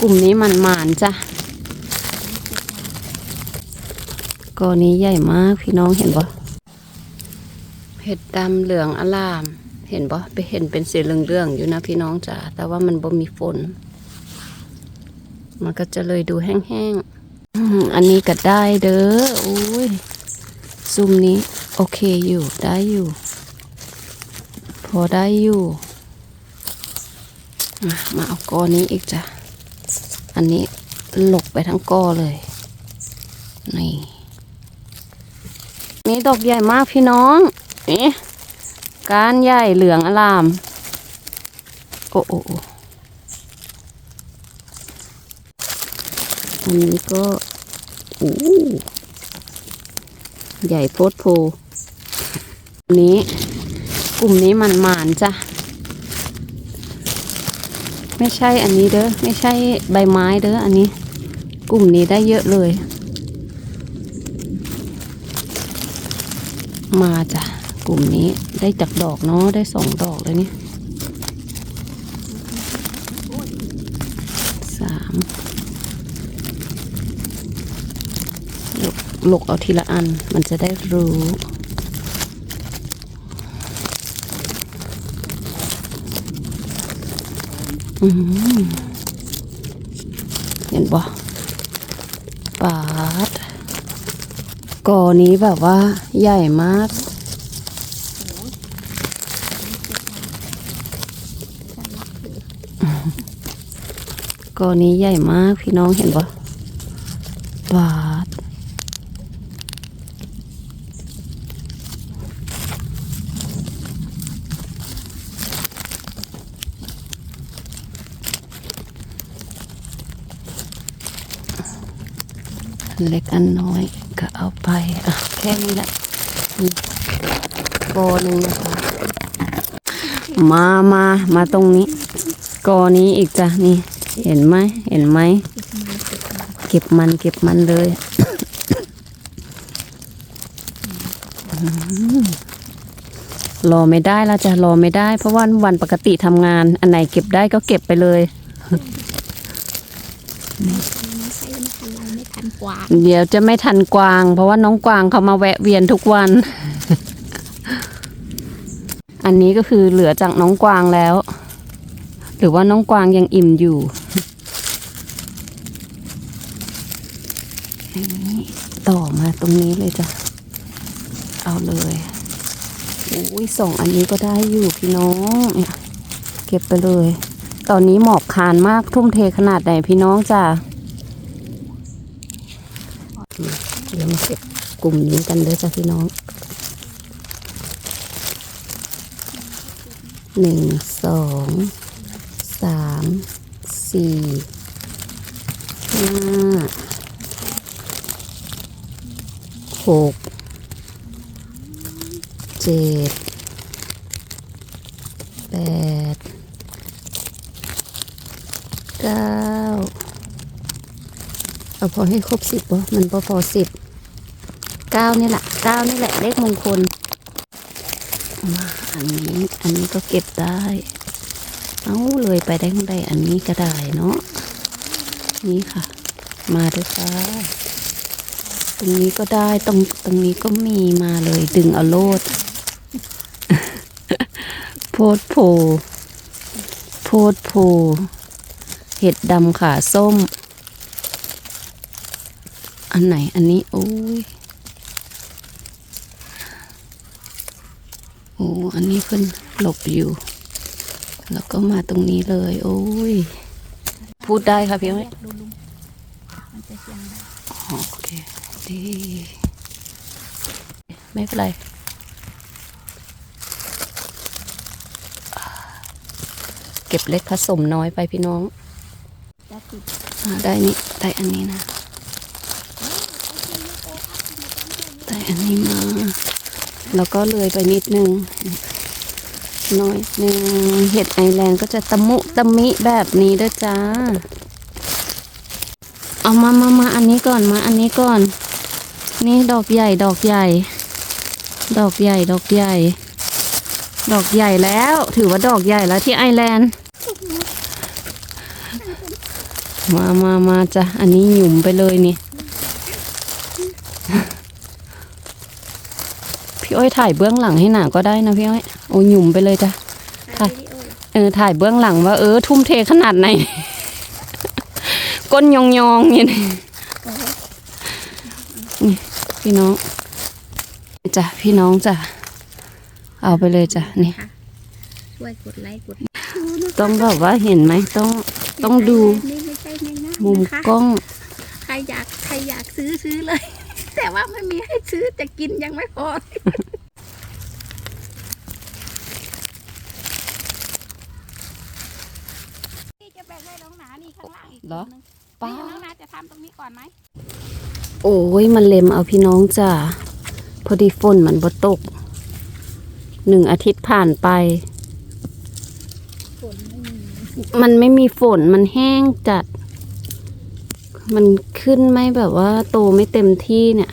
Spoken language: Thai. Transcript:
กลุ่มนี้มันหมานจ้ะกอนี้ใหญ่มากพี่น้องเห็นปะเห็ดดำเหลืองอลาม เห็นปะไปเห็นเป็นสีเหลืองๆอยู่นะพี่น้องจ้ะแต่ว่ามันบ่มีฝน มันก็จะเลยดูแห้งๆอันนี้ก็ได้เด้อโอ้ยซุ่มนี้ โอเคอยู่ได้อยู่ พอได้อยู่ มามาเอากอนี้อีกจ้ะ อันนี้หลกไปทั้งกอเลย นี่ นี่ดอกใหญ่มากพี่น้อง นี่ก้านใหญ่เหลืองอลาม โอ้โอ้อันนี้ก็อู้ใหญ่โพดโพนี้ กลุ่มนี้มันหมานจ้ะ ไม่ใช่อันนี้เด้อไม่ใช่ใบไม้เด้ออันนี้ กลุ่มนี้ได้เยอะเลย มาจ้ะกลุ่มนี้ได้จากดอกเนาะได้สองดอกเลยนี่สามหลกหลกเอาทีละอันมันจะได้รู้ อืม เห็นปะปาดกอนี้แบบว่าใหญ่มาก กอนี้ใหญ่มากพี่น้องเห็นปะปาด อันเล็กอันน้อยก็เอาไปอะแค่นี้แหละกอหนึ่งนะคะมามามาตรงนี้กอนี้อีกจ้ะนี่เห็นไหมเห็นไหมเก็บมันเก็บมันเลยรอไม่ได้แล้วจ้ะรอไม่ได้ เพราะว่าวันปกติทำงาน อันไหนเก็บได้ก็เก็บไปเลย ไม่ใช่ไม่ทันเราไม่ทันกว่าเดี๋ยวจะไม่ทันกวาง เพราะว่าน้องกวางเขามาแวะเวียนทุกวัน อันนี้ก็คือเหลือจากน้องกวางแล้ว หรือว่าน้องกวางยังอิ่มอยู่อันนี้ต่อมาตรงนี้เลยจ้ะ เอาเลยอุ้ยสองอันนี้ก็ได้อยู่พี่น้องเนี่ยเก็บไปเลย ตอนนี้หมอกคานมากทุ่มเทขนาดไหนพี่น้องจ้ะ เดี๋ยวมาเก็บกลุ่มนี้กันเด้อจ้ะพี่น้องหนึ่งสองสามสี่ห้าหกเจ็ดแปดเก้า เอาพอให้ครบสิบวะมันพอพอสิบเก้านี่แหละเก้านี่แหละเลขมงคลมาอันนี้อันนี้ก็เก็บได้ เอาเลยไปได้ข้างใดอันนี้ก็ได้เนาะนี่ค่ะ มาด้วยค่ะตรงนี้ก็ได้ตรงตรงนี้ก็มีมาเลยดึงเอาโลด โพดโพโพดโพเห็ดดำขาส้ม อันไหนอันนี้ โอ้ยโอ้อันนี้เพิ่นหลบอยู่ แล้วก็มาตรงนี้เลย โอ้ย พูดได้ค่ะพี่อ้อยดูลุงมันจะเสียงดังอ๋อโอเคดีไม่เป็นไรเก็บเล็กผสมน้อยไปพี่น้องแล้วติดอ่าได้นี่ได้อันนี้นะ ได้อันนี้มา แล้วก็เลยไปนิดนึงน้อยหนึ่งเห็ดไอแลนด์ก็จะตะมุตะมิแบบนี้ด้วยจ้า เอามามามาอันนี้ก่อนมาอันนี้ก่อน นี่ดอกใหญ่ดอกใหญ่ ดอกใหญ่ดอกใหญ่ ดอกใหญ่แล้ว ถือว่าดอกใหญ่แล้วที่ไอแลนด์มามามาจ้ะอันนี้หยุ่มไปเลยนี่ อ้อยถ่ายเบื้องหลังให้หนาก็ได้นะพี่อ้อยโอ้หยุ่มไปเลยจ้ะถ่ายวิดีโอเหรอเออถ่ายเบื้องหลังว่าเออ ทุ่มเทขนาดไหน ก้นยองยองๆเนี่ยโอ้โหพี่น้องจ้ะพี่น้องจ้ะเอาไปเลยจ้ะนี่ค่ะช่วยกดไลค์กดต้องแบบว่าเห็นไหมต้องต้องดูนี่ไม่ใช่ในนะมุมนะคะกล้อง ใครอยากใครอยากซื้อซื้อเลย แต่ว่าไม่มีให้ซื้อจะกินยังไม่พอนี่จะแบ่งให้น้องหนานี่ข้างล่างอีกเหรอนนึงป้านี่น้องหนาจะทำตรงนี้ก่อนไหมโอ้ยมันเล็มเอาพี่น้องจ้ะพอดีฝนมันบ่ตกหนึ่งอาทิตย์ผ่านไป ฝนไม่มีมันไม่มีฝนมันแห้งจัด มันขึ้นไม่แบบว่าโตไม่เต็มที่เนี่ย